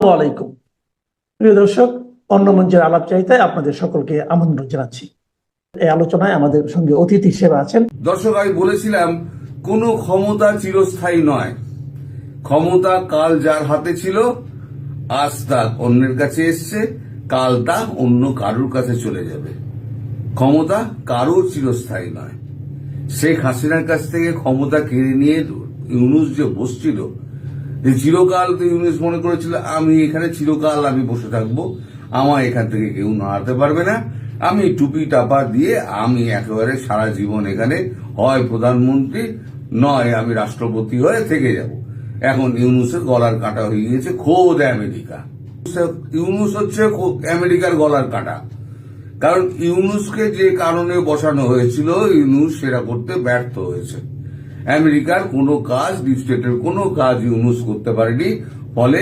আলাইকুম। প্রিয় দর্শক, অন্য মঞ্চের আলাপ চাইতায় আপনাদের সকলকে আমন্ত্রণ জানাচ্ছি। এই আলোচনায় আমাদের সঙ্গে অতিথি হিসেবে আছেন দর্শক, আমি বলেছিলাম, কোনো ক্ষমতা চিরস্থায়ী নয়। ক্ষমতা কাল যার হাতে ছিল, আজ তা অন্যের কাছে এসছে, কাল তা অন্য কারুর কাছে চলে যাবে। ক্ষমতা কারও চিরস্থায়ী নয়। শেখ হাসিনার কাছ থেকে ক্ষমতা কেড়ে নিয়ে ইউনুস যে বসছিল যে চিরকাল তো ইউনুস মনে করেছিল, আমি এখানে চিরকাল আমি বসে থাকব। আমার এখান থেকে কেউ নাড়াতে পারবে না। আমি টুপি টাপা দিয়ে আমি একেবারে সারা জীবন এখানে হয় প্রধানমন্ত্রী, নয় আমি রাষ্ট্রপতি হয়ে থেকে যাব। এখন ইউনুসের গলার কাটা হয়ে গিয়েছে খোদ আমেরিকা। ইউনুস হচ্ছে আমেরিকার গলার কাটা। কারণ ইউনুসকে যে কারণে বসানো হয়েছিল, ইউনুস সেটা করতে ব্যর্থ হয়েছে। আমেরিকার কোনো কাজ ডিপ স্টেটের কোনো কাজ ইউনুস করতে পারেনি। ফলে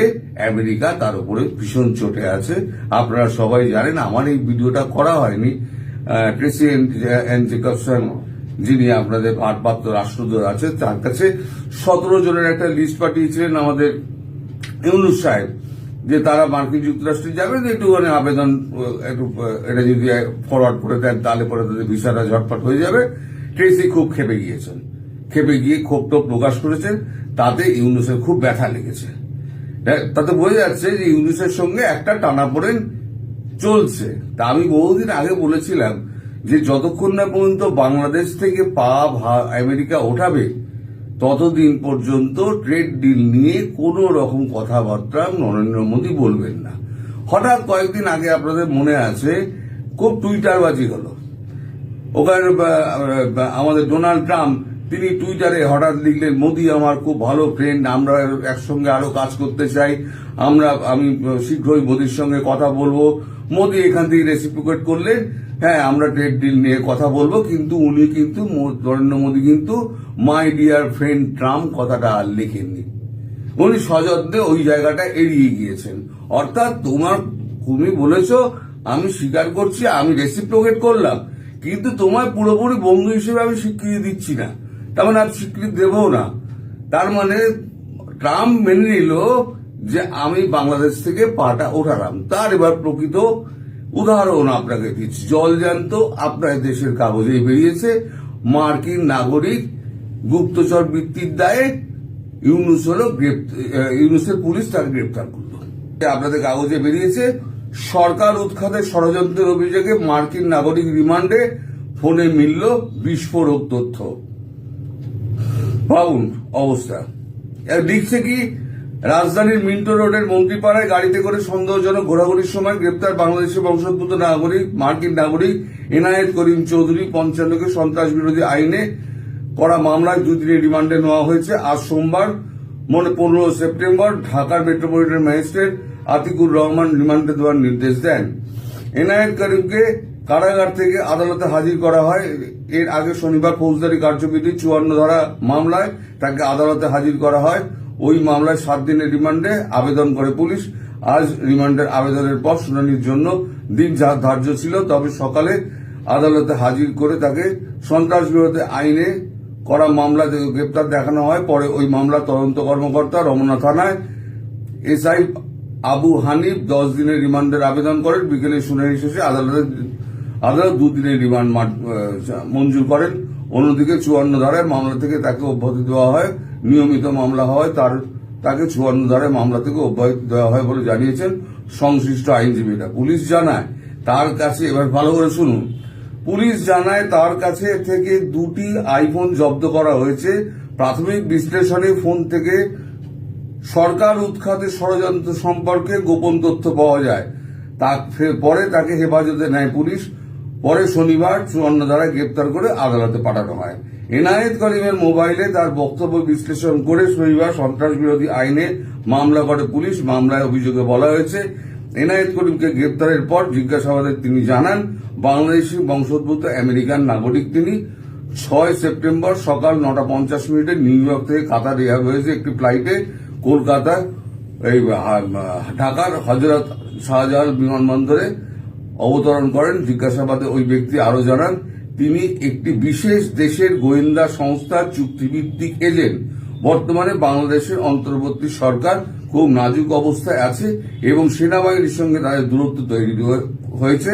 আমেরিকা তার উপরে ভীষণ চটে আছে। আপনারা সবাই জানেন, আমার এই ভিডিওটা করা হয়নি। ট্রেসি এন্ড জেকবসন যিনি আপনাদের ভারপ্রাপ্ত রাষ্ট্রদূত আছে তার কাছে সতেরো জনের একটা লিস্ট পাঠিয়েছিলেন আমাদের ইউনুস সাহেব, যে তারা মার্কিন যুক্তরাষ্ট্রে যাবেন, একটুখানি আবেদন, একটু, এটা যদি ফরওয়ার্ড করে দেন, তাহলে পরে তাদের ভিসাটা ঝটপট হয়ে যাবে। ট্রেসি খুব খেপে গিয়েছেন। খেপে গিয়ে ক্ষোভ টোপ প্রকাশ করেছেন, তাতে ইউনুসের খুব ব্যথা লেগেছে। তাতে বোঝা যাচ্ছে যে ইউনুসের সঙ্গে একটা টানাপোড়েন চলছে। তা আমি বহুদিন আগে বলেছিলাম যে যতক্ষণ না পর্যন্ত বাংলাদেশ থেকে পা আমেরিকা ওঠাবে, ততদিন পর্যন্ত ট্রেড ডিল নিয়ে কোনো রকম কথাবার্তা নরেন্দ্র মোদী বলবেন না। হঠাৎ কয়েকদিন আগে আপনাদের মনে আছে, খুব টুইটারবাজি হলো। ওখানে আমাদের ডোনাল্ড ট্রাম্প তিনি টুইটারে হঠাৎ লিখলেন, মোদি আমার খুব ভালো ফ্রেন্ড আমরা একসঙ্গে আরও কাজ করতে চাই। আমরা, আমি শীঘ্রই মোদির সঙ্গে কথা বলব। মোদি এখান থেকে রেসিপ্রিকেট করলেন হ্যাঁ আমরা ট্রেড ডিল নিয়ে কথা বলব, কিন্তু উনি কিন্তু নরেন্দ্র মোদী কিন্তু মাই ডিয়ার ফ্রেন্ড ট্রাম্প কথাটা আর লিখেননি। উনি সযত্নে ওই জায়গাটা এড়িয়ে গিয়েছেন। অর্থাৎ তোমার, তুমি বলেছ, আমি স্বীকার করছি, আমি রেসিপ্রোকেট করলাম, কিন্তু তোমার পুরোপুরি বন্ধু হিসেবে আমি স্বীকৃতি দিচ্ছি না। তার মানে আমি স্বীকৃতি দেবও না। তার মানে ট্রাম্প মেনে নিল যে আমি বাংলাদেশ থেকে পাটা ওঠালাম। তার এবার প্রকৃত উদাহরণ আপনাকে দিচ্ছি। জল জলজান্ত আপনার দেশের কাগজেই বেরিয়েছে। মার্কিন নাগরিক গুপ্তচর বৃত্তির দায়ে ইউনুস হলো ইউনুসের পুলিশ তাকে গ্রেপ্তার করল। আপনাদের কাগজে বেরিয়েছে। সরকার উৎখাতের ষড়যন্ত্রের অভিযোগে মার্কিন নাগরিক রিমান্ডে ফোনে মিলল বিস্ফোরক তথ্য। ভাবুন অবস্থা। লিখছে কি রাজধানীর মিন্টো রোডের মন্ত্রীপাড়ায় গাড়িতে করে সন্দেহজনক ঘোরাঘুরির সময় গ্রেপ্তার বাংলাদেশের বংশোদ্ভূত নাগরিক, মার্কিন নাগরিক এনায়েত করিম চৌধুরী পঞ্চান্নকে সন্ত্রাস বিরোধী আইনে করা মামলায় দুদিনের রিমান্ডে নেওয়া হয়েছে। আজ সোমবার, মনে পনেরো সেপ্টেম্বর, ঢাকার মেট্রোপলিটন ম্যাজিস্ট্রেট আতিকুর রহমান রিমান্ডে দেওয়ার নির্দেশ দেন। এনায়েত করিমকে কারাগার থেকে আদালতে হাজির করা হয়। এর আগে শনিবার ফৌজদারি কার্যবিধি চুয়ান্ন ধারা মামলায় তাকে আদালতে হাজির করা হয়। ওই মামলায় সাত দিনের রিমান্ডে আবেদন করে পুলিশ। আজ রিমান্ডের আবেদনের পর শুনানির জন্য দিন যা ধার্য ছিল তবে সকালে আদালতে হাজির করে তাকে সন্ত্রাস বিরোধী আইনে করা মামলা গ্রেপ্তার দেখানো হয়। পরে ওই মামলা তদন্ত কর্মকর্তা রমনা থানায় এসআই আবু হানিফ দশ দিনের রিমান্ডের আবেদন করেন। বিকেলে শুনানি শেষে আদালতে আদালত দুদিনের রিমান্ড মঞ্জুর করেন। অন্যদিকে চুয়ান্ন ধারায় মামলা থেকে তাকে অব্যাহতি দেওয়া হয়। নিয়মিত মামলা হয় তার, তাকে চুয়ান্ন ধারায় মামলা থেকে অব্যাহতি দেওয়া হয় বলে জানিয়েছেন সংশ্লিষ্ট আইনজীবীরা। পুলিশ জানায় তার কাছে, এবার ভালো করে শুনুন। পুলিশ জানায় তার কাছে থেকে দুটি আইফোন জব্দ করা হয়েছে। প্রাথমিক বিশ্লেষণে ফোন থেকে সরকার উৎখাতের ষড়যন্ত্র সম্পর্কে গোপন তথ্য পাওয়া যায়। তা পরে তাকে হেফাজতে নেয় পুলিশ। পরে শনিবার চুয়ান্ন দ্বারা গ্রেপ্তার করে আদালতে পাঠানো হয়। এনায়েত করিমের মোবাইলে তার বক্তব্য বিশ্লেষণ করে শনিবার সন্ত্রাস বিরোধী আইনে মামলা করে পুলিশ মামলায় অভিযোগে বলা হয়েছে, এনায়েত করিমকে গ্রেপ্তারের পর জিজ্ঞাসাবাদে তিনি জানান, বাংলাদেশি বংশোদ্ভূত আমেরিকান নাগরিক তিনি। ছয় সেপ্টেম্বর সকাল নটা পঞ্চাশ মিনিটে নিউ ইয়র্ক থেকে কাতার হয়েছে একটি ফ্লাইটে কলকাতা, এই ঢাকার হজরত শাহজাহান বিমানবন্দরে অবতরণ করেন, জিজ্ঞাসাবাদে ওই ব্যক্তি আরও জানান, তিনি একটি বিশেষ দেশের গোয়েন্দা সংস্থার চুক্তিভিত্তিক এজেন্ট। বর্তমানে বাংলাদেশের অন্তর্বর্তী সরকার খুব নাজুক অবস্থায় আছে এবং সেনাবাহিনীর সঙ্গে তাদের দূরত্ব তৈরি হয়েছে।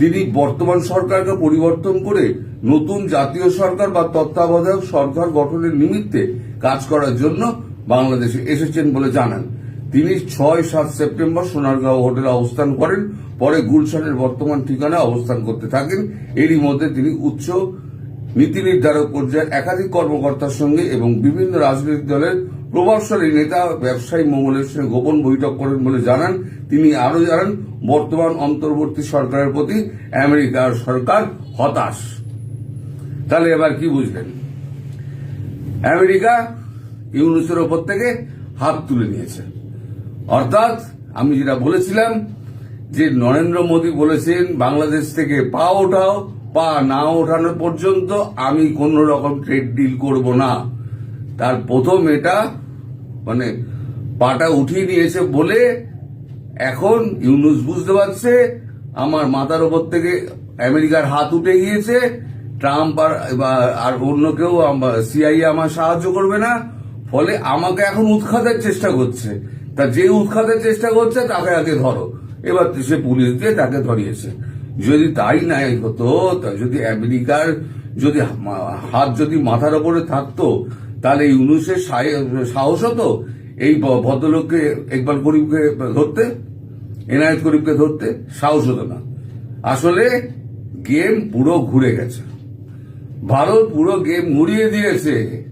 তিনি বর্তমান সরকারকে পরিবর্তন করে নতুন জাতীয় সরকার বা তত্ত্বাবধায়ক সরকার গঠনের নিমিত্তে কাজ করার জন্য বাংলাদেশে এসেছেন বলে জানান। তিনি ছয় সাত সেপ্টেম্বর সোনারগাঁও হোটেলে অবস্থান করেন। পরে গুলশানের বর্তমান ঠিকানায় অবস্থান করতে থাকেন। এরই মধ্যে তিনি উচ্চ নীতি নির্ধারক পর্যায়ের একাধিক কর্মকর্তার সঙ্গে এবং বিভিন্ন রাজনৈতিক দলের প্রভাবশালী নেতা, ব্যবসায়ী মঙ্গলের সঙ্গে গোপন বৈঠক করেন বলে জানান। তিনি আরও জানান, বর্তমান অন্তর্বর্তী সরকারের প্রতি আমেরিকার সরকার হতাশ। তাহলে এবার কি বুঝলেন? আমেরিকা ইউনুসের ওপর থেকে হাত তুলে নিয়েছে। অর্থাৎ আমি যেটা বলেছিলাম যে নরেন্দ্র মোদী বলেছেন, বাংলাদেশ থেকে পা ওঠাও, পা না ওঠানো পর্যন্ত আমি কোন রকম ট্রেড ডিল করব না। তার প্রথম এটা মানে পাটা উঠিয়ে নিয়েছে বলে এখন ইউনুস বুঝতে পারছে, আমার মাথার ওপর থেকে আমেরিকার হাত উঠে গিয়েছে, ট্রাম্প আর অন্য কেউ সিআই আমার সাহায্য করবে না, ফলে আমাকে এখন উৎখাতের চেষ্টা করছে। তা যে উৎখাতের চেষ্টা করছে, তাকে আগে ধরো। এবার সে পুলিশ দিয়ে তাকে ধরিয়েছে। যদি তাই নাই হতো যদি আমেরিকার যদি হাত যদি মাথার ওপরে থাকতো, তাহলে ইউনুসের সাহ- সাহস হতো এই ভদ্রলোককে একবার করিমকে ধরতে? এনায়েত করিমকে ধরতে? সাহস হতো না। আসলে গেম পুরো ঘুরে গেছে। ভারত পুরো গেম ঘুরিয়ে দিয়েছে।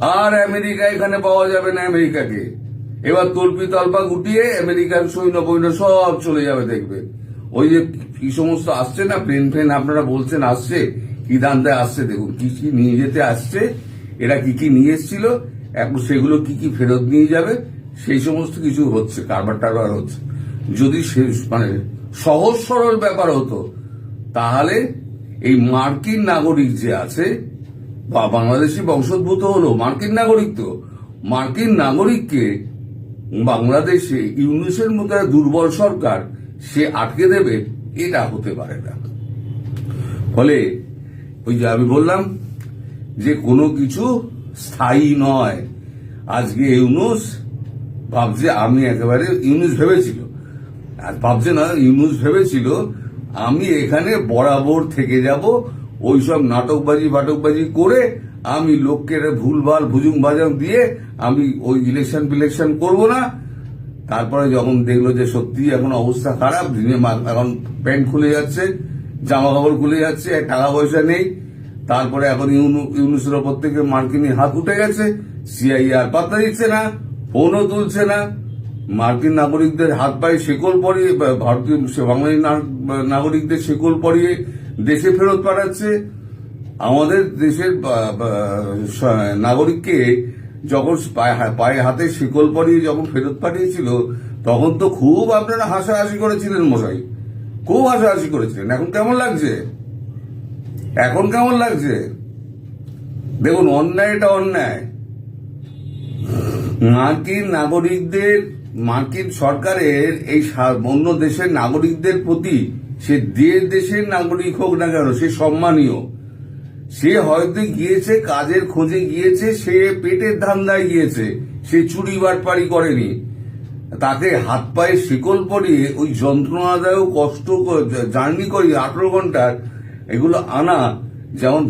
আর আমেরিকা এখানে পাওয়া যাবে না আমেরিকাকে। এবার তল্পি তল্পা গুটিয়ে আমেরিকান সৈন্য বৈন্য সব চলে যাবে দেখবে। ওই যে কি সমস্ত আসছে না প্লেন ফ্লেন আপনারা বলছেন আসছে, কি দান্তে আসছে দেখুন, কি কি নিয়ে যেতে আসছে, এরা কি কি নিয়ে এসেছিল, এখন সেগুলো কি কি ফেরত নিয়ে যাবে, সেই সমস্ত কিছু হচ্ছে, কারবার টারবার হচ্ছে। যদি সে মানে সহজ সরল ব্যাপার হতো, তাহলে এই মার্কিন নাগরিক যে আছে, বা বাংলাদেশি বংশোদ্ভূত হলো, মার্কিন নাগরিক তো, মার্কিন নাগরিককে বাংলাদেশে ইউনিসের মতো দুর্বল সরকার সে আটকে দেবে, এটা হতে পারে না। ফলে ওই যে আমি বললাম যে কোনো কিছু স্থায়ী নয়। আজকে ইউনুস, ভাবছে, আমি একেবারে ইউনুস ভেবেছিল। আর ভাবছে না, ইউনুস ভেবেছিল, আমি এখানে বরাবর থেকে যাব, ওইসব নাটকবাজি, ফাটকবাজি করে আমি লোককে ভুলভাল ভুজুং বাজাং দিয়ে আমি ওই ইলেকশন ফিলেকশন করব না। তারপরে যখন দেখল যে সত্যি এখন অবস্থা খারাপ, দিনে এখন প্যান্ট খুলে যাচ্ছে জামা কাপড় খুলে যাচ্ছে টাকা পয়সা নেই। তারপরে এখন ইউনু- ইউনুসের ওপর থেকে মার্কিনি হাত উঠে গেছে। সিআই আর পাত্তা দিচ্ছে না, ফোনও তুলছে না। মার্কিন নাগরিকদের হাত পায়ে শেকল পরিয়ে ভারতীয় বাঙালি নাগরিকদের শেকল পরিয়ে দেশে ফেরত পাঠাচ্ছে। আমাদের দেশের নাগরিককে যখন পায়ে হাতে শিকল পরিয়ে যখন ফেরত পাঠিয়েছিল, তখন তো খুব আপনারা হাসাহাসি করেছিলেন মশাই। খুব হাসাহাসি করেছিলেন। এখন কেমন লাগছে? এখন কেমন লাগছে? দেখুন অন্যায়টা অন্যায়। মার্কিন নাগরিকদের, মার্কিন সরকারের এই অন্য দেশের নাগরিকদের প্রতি, সে দেশের নাগরিক হোক না কেন, সে সম্মানীয়। সে হয়তো গিয়েছে, কাজের খোঁজে গিয়েছে, সে পেটের ধান্দায় গিয়েছে, সে চুরি বাটপাড়ি করেনি। তাকে হাত পায়ে শিকল পরিয়ে ওই যন্ত্রণাদায়ক কষ্ট জার্নি করি আঠারো ঘণ্টার, এগুলো আনা যেমন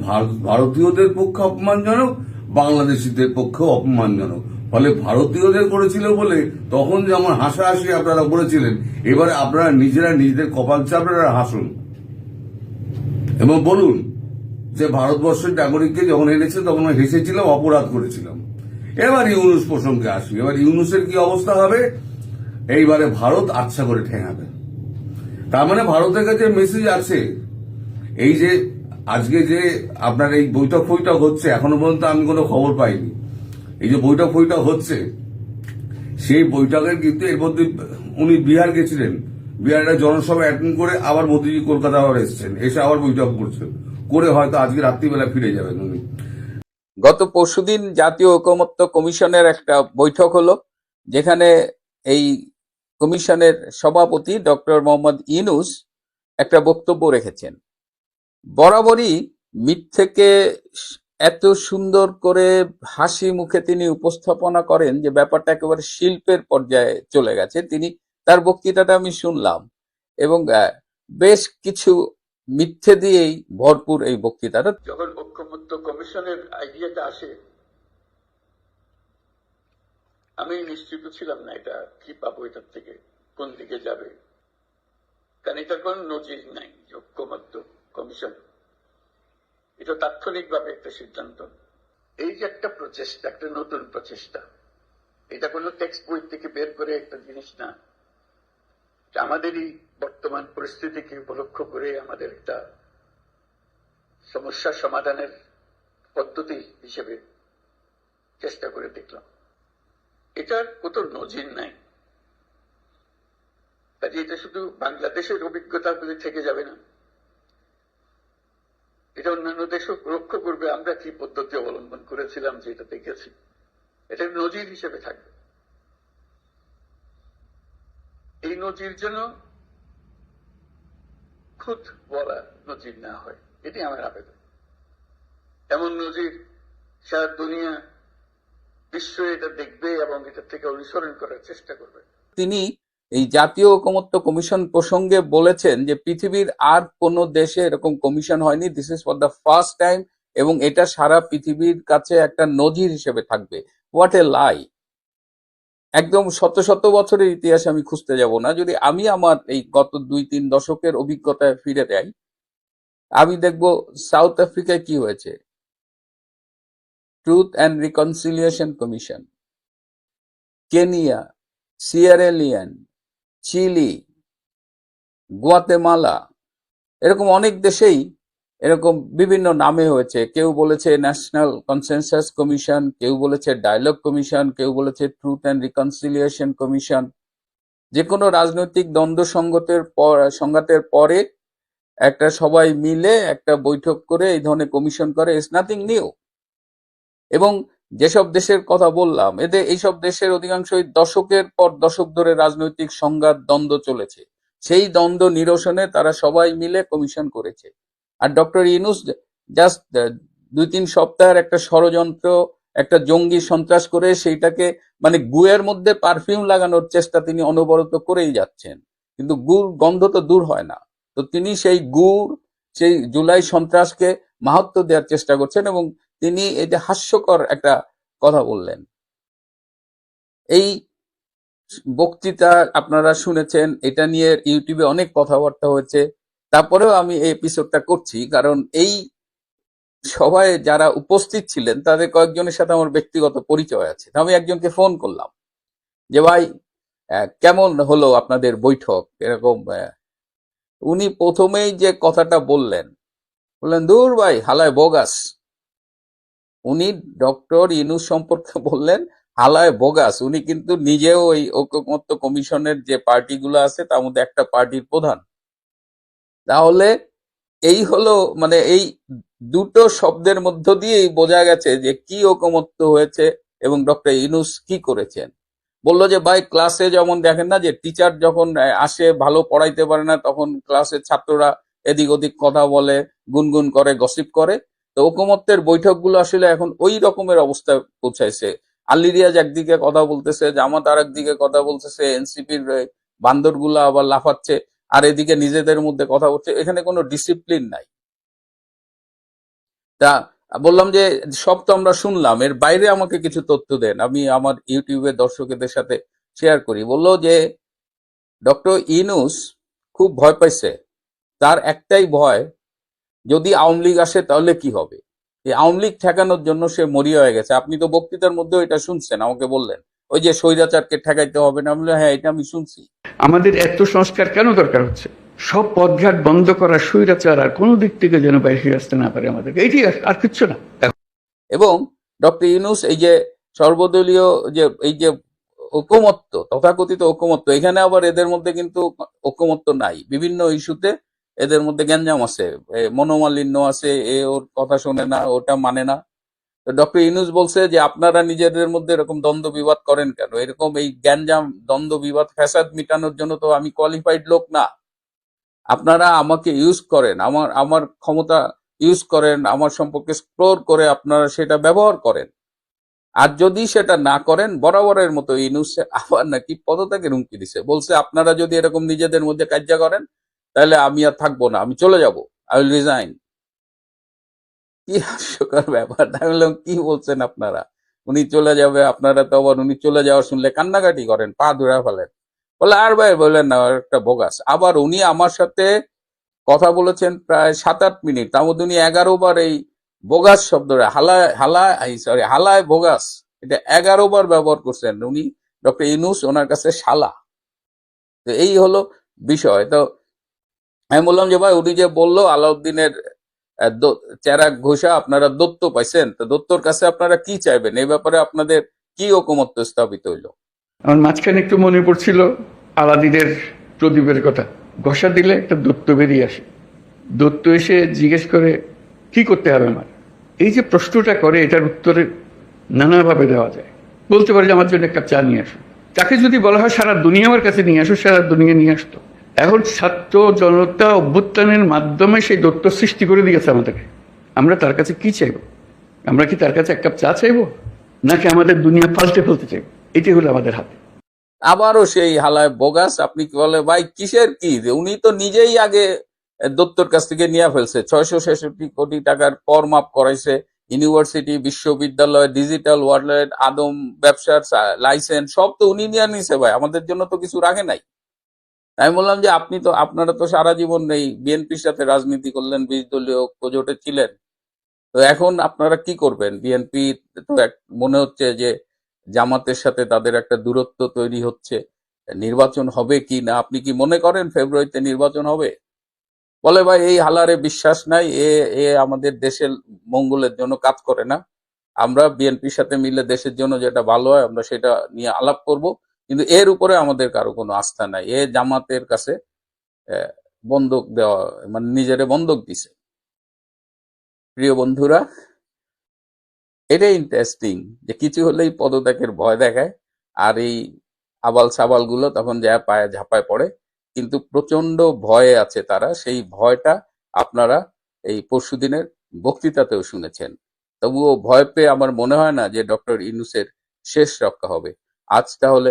ভারতীয়দের পক্ষে অপমানজনক, বাংলাদেশিদের পক্ষে অপমানজনক। ফলে ভারতীয়দের করেছিল বলে তখন যেমন হাসাহাসি আপনারা করেছিলেন, এবারে আপনারা নিজেরা নিজেদের কপাল চাপড়ারা হাসুন। এবং বলুন যে ভারতবর্ষের নাগরিককে যখন এনেছে, তখন হেসেছিলাম, অপরাধ করেছিলাম। এবার ইউনুস প্রসঙ্গে আসি। এবার ইউনুসের কি অবস্থা হবে? এইবারে ভারত আচ্ছা করে ঠেঙাবে। তার মানে ভারতের কাছে মেসেজ আছে। এই যে, আজকে যে আপনার এই বৈঠক ফৈঠক হচ্ছে, এখনও পর্যন্ত আমি কোনো খবর পাইনি। এই যে বৈঠক ফৈঠক হচ্ছে, সেই বৈঠকের কিন্তু এর মধ্যে উনি বিহার গেছিলেন। বিহারের জনসভা অ্যাটেন্ড করে আবার মোদীজি কলকাতা আবার এসছেন, এসে আবার বৈঠক করছেন। করে হয়তো আজকে রাত্রিবেলা ফিরে যাবেন উনি গত পরশুদিন জাতীয় ঐকমত্য কমিশনের একটা বৈঠক হলো, যেখানে এই কমিশনের সভাপতি ডক্টর মোহাম্মদ ইনুস একটা বক্তব্য রেখেছেন। বরাবরই মিথ্যেকে এত সুন্দর করে হাসি মুখে তিনি উপস্থাপনা করেন যে ব্যাপারটা একেবারে শিল্পের পর্যায়ে চলে গেছে। তিনি তার বক্তৃতাটা আমি শুনলাম এবং বেশ কিছু মিথ্যে দিয়েই ভরপুর এই বক্তৃতাটা। যখন ঐক্যমত্য কমিশনের আইডিয়াটা আসে, আমি নিশ্চিত ছিলাম না এটা কি পাবো, এটার থেকে কোন দিকে যাবে। কারণ এটার কোন নজির নাই ঐক্যমত্য কমিশন। এটা তাৎক্ষণিকভাবে একটা সিদ্ধান্ত। এই যে একটা প্রচেষ্টা, একটা নতুন প্রচেষ্টা, এটা কোনো টেক্সট বই থেকে বের করে একটা জিনিস না। এটা আমাদেরই বর্তমান পরিস্থিতিকে উপলক্ষ করে আমাদের একটা সমস্যা সমাধানের পদ্ধতি হিসেবে চেষ্টা করে দেখলাম। এটার কত নজির নাই। কাজে এটা শুধু বাংলাদেশের অভিজ্ঞতা থেকে যাবে না। এটা অন্যান্য দেশও লক্ষ্য করবে। আমরা কি পদ্ধতি অবলম্বন করেছিলাম যে এটা দেখেছি। এটা নজির হিসেবে থাকবে এই নজির যেন খুদ বলা নজির না হয়। এটি আমার আবেদন। এমন নজির সারা দুনিয়া বিশ্ব এটা দেখবে এবং এটা থেকে অনুসরণ করার চেষ্টা করবে। তিনি এই জাতীয় ঐকমত্য কমিশন প্রসঙ্গে বলেছেন যে পৃথিবীর আর কোন দেশে এরকম কমিশন হয়নি। This is for the first time এবং এটা সারা পৃথিবীর কাছে একটা নজির হিসেবে থাকবে। হোয়াট এ লাই একদম শত শত বছরের ইতিহাস আমি খুঁজতে যাব না। যদি আমি আমার এই গত দুই, তিন দশকের অভিজ্ঞতায় ফিরে যাই, আমি দেখব সাউথ আফ্রিকায় কি হয়েছে। Truth and reconciliation commission, Kenya Sierra Leone Chile, Guatemala, এরকম অনেক দেশেই এরকম বিভিন্ন নামে হয়েছে। কেউ বলেছে ন্যাশনাল কনসেনসাস কমিশন কেউ বলেছে ডায়লগ কমিশন কেউ বলেছে ট্রুথ অ্যান্ড রিকনসিলিয়েশন কমিশন যে কোনো রাজনৈতিক দ্বন্দ্ব সংগতের পর, সংঘাতের পরে একটা সবাই মিলে একটা বৈঠক করে এই ধরনের কমিশন করে ইটস নাথিং নিউ এবং যেসব দেশের কথা বললাম, এতে এইসব দেশের অধিকাংশই দশকের পর দশক ধরে রাজনৈতিক সংঘাত দ্বন্দ্ব চলেছে। সেই দ্বন্দ্ব নিরসনে তারা সবাই মিলে কমিশন করেছে। আর ডক্টর ইনুস জাস্ট দুই তিন সপ্তাহের একটা ষড়যন্ত্র, একটা জঙ্গি সন্ত্রাস করে সেইটাকে মানে গুয়ের মধ্যে পারফিউম লাগানোর চেষ্টা তিনি অনবরত করেই যাচ্ছেন। কিন্তু গুড়, গন্ধ তো দূর হয় না। তো তিনি সেই গুড়, সেই জুলাই সন্ত্রাসকে মাহাত্ম দেওয়ার চেষ্টা করছেন এবং তিনি এই যে হাস্যকর একটা কথা বললেন। এই বক্তৃতা আপনারা শুনেছেন, এটা নিয়ে ইউটিউবে অনেক কথাবার্তা হয়েছে। তারপরেও আমি এই এপিসোডটা করছি, কারণ এই সভায় যারা উপস্থিত ছিলেন, তাদের কয়েকজনের সাথে আমার ব্যক্তিগত পরিচয় আছে। আমি একজনকে ফোন করলাম যে, ভাই কেমন হলো আপনাদের বৈঠক? এরকম উনি প্রথমেই যে কথাটা বললেন বললেন, দূর ভাই, হালায় বগাস। উনি ডক্টর ইনুস সম্পর্কে বললেন, হালায় বোগাস। উনি কিন্তু নিজেও ওই ঐক্যমত্য কমিশনের যে পার্টিগুলো আছে, তার মধ্যে একটা পার্টির প্রধান। তাহলে এই হলো মানে এই দুটো শব্দের মধ্য দিয়েই বোঝা গেছে যে কি ঐকমত্য হয়েছে এবং ডক্টর ইনুস কি করেছেন। বলল যে, ভাই, ক্লাসে যেমন দেখেন না যে, টিচার যখন আসে, ভালো পড়াইতে পারে না, তখন ক্লাসের ছাত্ররা এদিক ওদিক কথা বলে, গুনগুন করে, গসিপ করে। তো ঐকমত্যের বৈঠকগুলো আসলে এখন ওই রকমের অবস্থায় পৌঁছাইছে। আলিরিয়াজ একদিকে কথা বলতেছে, জামাত আর একদিকে কথা বলতেছে, এনসিপির বান্দরগুলা আবার লাফাচ্ছে। আর এদিকে নিজেদের মধ্যে কথা বলছে, এখানে কোনো ডিসিপ্লিন নাই। তা বললাম যে, সব তো আমরা শুনলাম, এর বাইরে আমাকে কিছু তথ্য দেন, আমি আমার ইউটিউবের দর্শকদের সাথে শেয়ার করি। বলল যে ডক্টর ইনুস খুব ভয় পাইছে। তার একটাই ভয়, যদি আওয়ামী লীগ আসে তাহলে কি হবে? এই আওয়ামী লীগ ঠেকানোর জন্য সে মরিয়া হয়ে গেছে। আপনি তো বক্তৃতার মধ্যেও এটা শুনছেন, আমাকে বললেন। ওই যে স্বৈরাচারকে ঠেকাইতে হবে না। বলে হ্যাঁ এটা আমি শুনছি। আমাদের এত সংস্কার কেন দরকার হচ্ছে? সব পথঘাট বন্ধ করা স্বৈরাচার আর কোনো দিক থেকে যেন বাইরে আসতে না পারে আমাদের আর- আর কিচ্ছু না। এবং ডক্টর ইউনুস এই যে সর্বদলীয় যে এই যে ঐকমত্য তথাকথিত ঐকমত্য এখানে আবার এদের মধ্যে কিন্তু ঐকমত্য নাই। বিভিন্ন ইস্যুতে এদের মধ্যে গ্যাঞ্জাম আছে মনোমালিন্য আছে এ ওর কথা শোনে না ওটা মানে না। ডক্টর ইউনুস বলছে যে আপনারা নিজেদের মধ্যে এরকম দ্বন্দ্ব বিবাদ করেন কেন? এরকম এই গ্যাঞ্জাম, দ্বন্দ্ব বিবাদ, ফ্যাসাদ মিটানোর জন্য তো আমি কোয়ালিফাইড লোক না। আপনারা আমাকে ইউজ করেন, আমার আমার ক্ষমতা ইউজ করেন, আমার সম্পর্কে স্ক্রোর করে আপনারা সেটা ব্যবহার করেন। আর যদি সেটা না করেন, বরাবরের মতো ইনুস আবার নাকি পদত্যাগের হুমকি দিছে। বলছে, আপনারা যদি এরকম নিজেদের মধ্যে কার্য করেন, তাহলে আমি আর থাকব না, আমি চলে যাব। আই উইল রিজাইন কি হাস্যকর ব্যাপার। আমি বললাম, কি বলছেন আপনারা? উনি চলে যাবে, আপনারা তো আবার উনি চলে যাওয়া শুনলে কান্নাকাটি করেন, পা ধরে ফেলেন। বলে, আর ভাই, বললেন না একটা বোগাস। আবার উনি আমার সাথে কথা বলেছেন প্রায় সাত আট মিনিট। তার মধ্যে উনি এগারো বার এই বোগাস শব্দটা, হালায় হালায় সরি হালায় বোগাস, এটা এগারো বার ব্যবহার করছেন উনি, ডক্টর ইনুস, ওনার কাছে শালা। তো এই হলো বিষয়। তো আমি বললাম যে, ভাই, উনি যে বলল, আলাউদ্দিনের চেরাগ ঘোষা আপনারা দত্ত পাইছেন, তো দত্তর কাছে আপনারা কি চাইবেন? এই ব্যাপারে আপনাদের কি ঐকমত্য স্থাপিত হইল? আমার মাঝখানে একটু মনে পড়ছিল আলাদিনের প্রদীপের কথা। ঘষা দিলে একটা দত্ত বেরিয়ে আসে। দত্ত এসে জিজ্ঞেস করে, কি করতে হবে আমার? এই যে প্রশ্নটা করে, এটার উত্তরে নানাভাবে দেওয়া যায়। বলতে পারে যে আমার জন্য একটা চা নিয়ে আসো তাকে যদি বলা হয়, সারা দুনিয়া আমার কাছে নিয়ে আসো, সারা দুনিয়া নিয়ে আসতো। এখন ছাত্র জনতা অভ্যুত্থানের মাধ্যমে সেই দত্ত সৃষ্টি করে দিয়েছে আমাদেরকে। আমরা তার কাছে কি চাইব? আমরা কি তার কাছে এক কাপ চা চাইব? নাকি আমাদের দুনিয়া পাল্টে ফেলতে চাইব? এটি হলো আমাদের হাতে। আবারও সেই হালায় বোগাস, আপনি কি বলে, ভাই, কিসের কি? উনি তো নিজেই আগে দত্তর কাছ থেকে নিয়ে ফেলছে। ছয়শো ছেষট্টি কোটি টাকার কর মাপ করাইছে। ইউনিভার্সিটি, বিশ্ববিদ্যালয়, ডিজিটাল ওয়ার্ল্ড, আদম ব্যবসার লাইসেন্স, সব তো উনি নিয়ে নিছে ভাই। আমাদের জন্য তো কিছু রাখে নাই। আমি বললাম যে আপনি তো, আপনারা তো সারা জীবন নেই বিএনপির সাথে রাজনীতি করলেন বিশ দলীয় জোটে ছিলেন। তো এখন আপনারা কি করবেন? বিএনপি তো মনে হচ্ছে যে জামাতের সাথে তাদের একটা দূরত্ব তৈরি হচ্ছে। নির্বাচন হবে কি না? আপনি কি মনে করেন ফেব্রুয়ারিতে নির্বাচন হবে? বলে ভাই, এই হালারে বিশ্বাস নাই, এ এ আমাদের দেশের মঙ্গলের জন্য কাজ করে না। আমরা বিএনপির সাথে মিলে দেশের জন্য যেটা ভালো হয়, আমরা সেটা নিয়ে আলাপ করব। কিন্তু এর উপরে আমাদের কারও কোনো আস্থা নাই। এ জামাতের কাছে বন্দুক দেওয়া মানে নিজেরে বন্দুক দিছে। প্রিয় বন্ধুরা, এটাই ইন্টারেস্টিং যে কিছু হলেই পদত্যাগের ভয় দেখায় আর এই আবাল সাবালগুলো তখন যা পায়ে ঝাঁপায় পড়ে, কিন্তু প্রচণ্ড ভয়ে আছে তারা। সেই ভয়টা আপনারা এই পরশুদিনের বক্তৃতাতেও শুনেছেন। তবুও ভয় পেয়ে আমার মনে হয় না যে ডক্টর ইনুসের শেষ রক্ষা হবে। আজ তাহলে